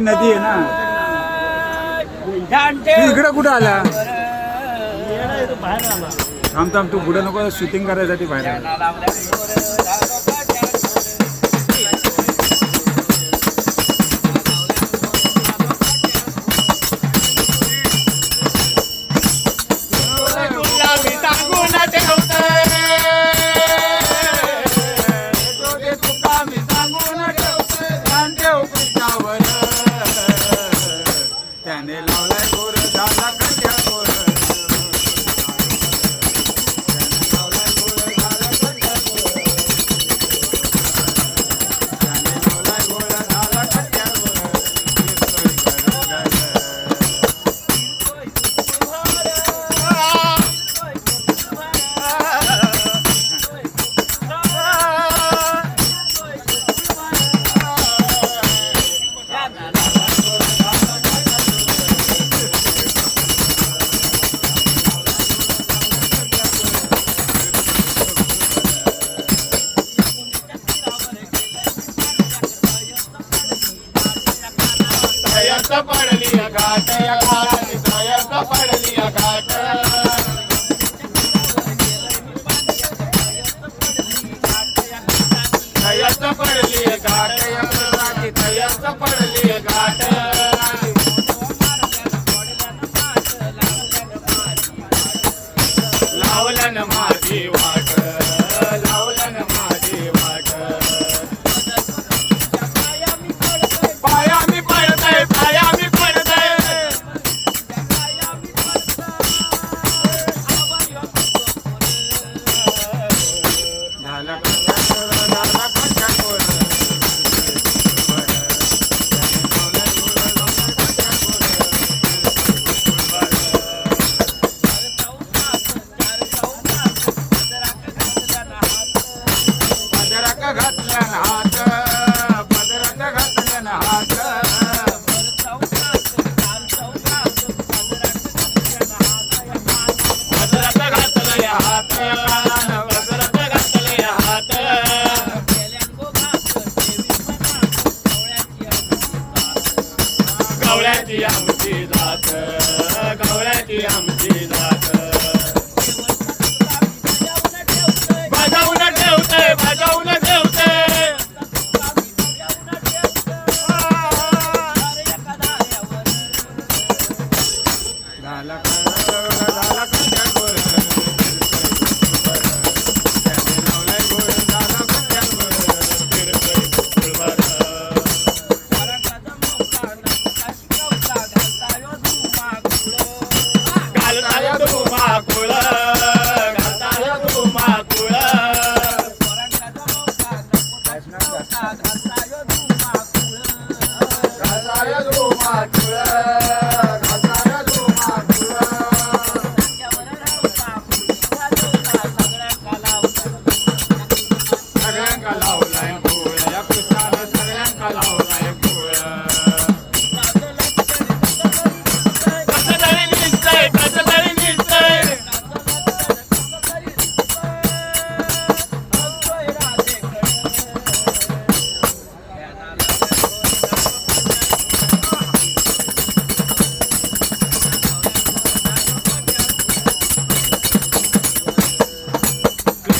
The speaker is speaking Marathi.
नदी आहे ना. इकडे कुठं आला? थांब थांब तू पुढे नको शूटिंग करायसाठी बाहेर கவலை ஒரு தாத்தா கட்டி i got por el día money i Laurentia, Mutilate.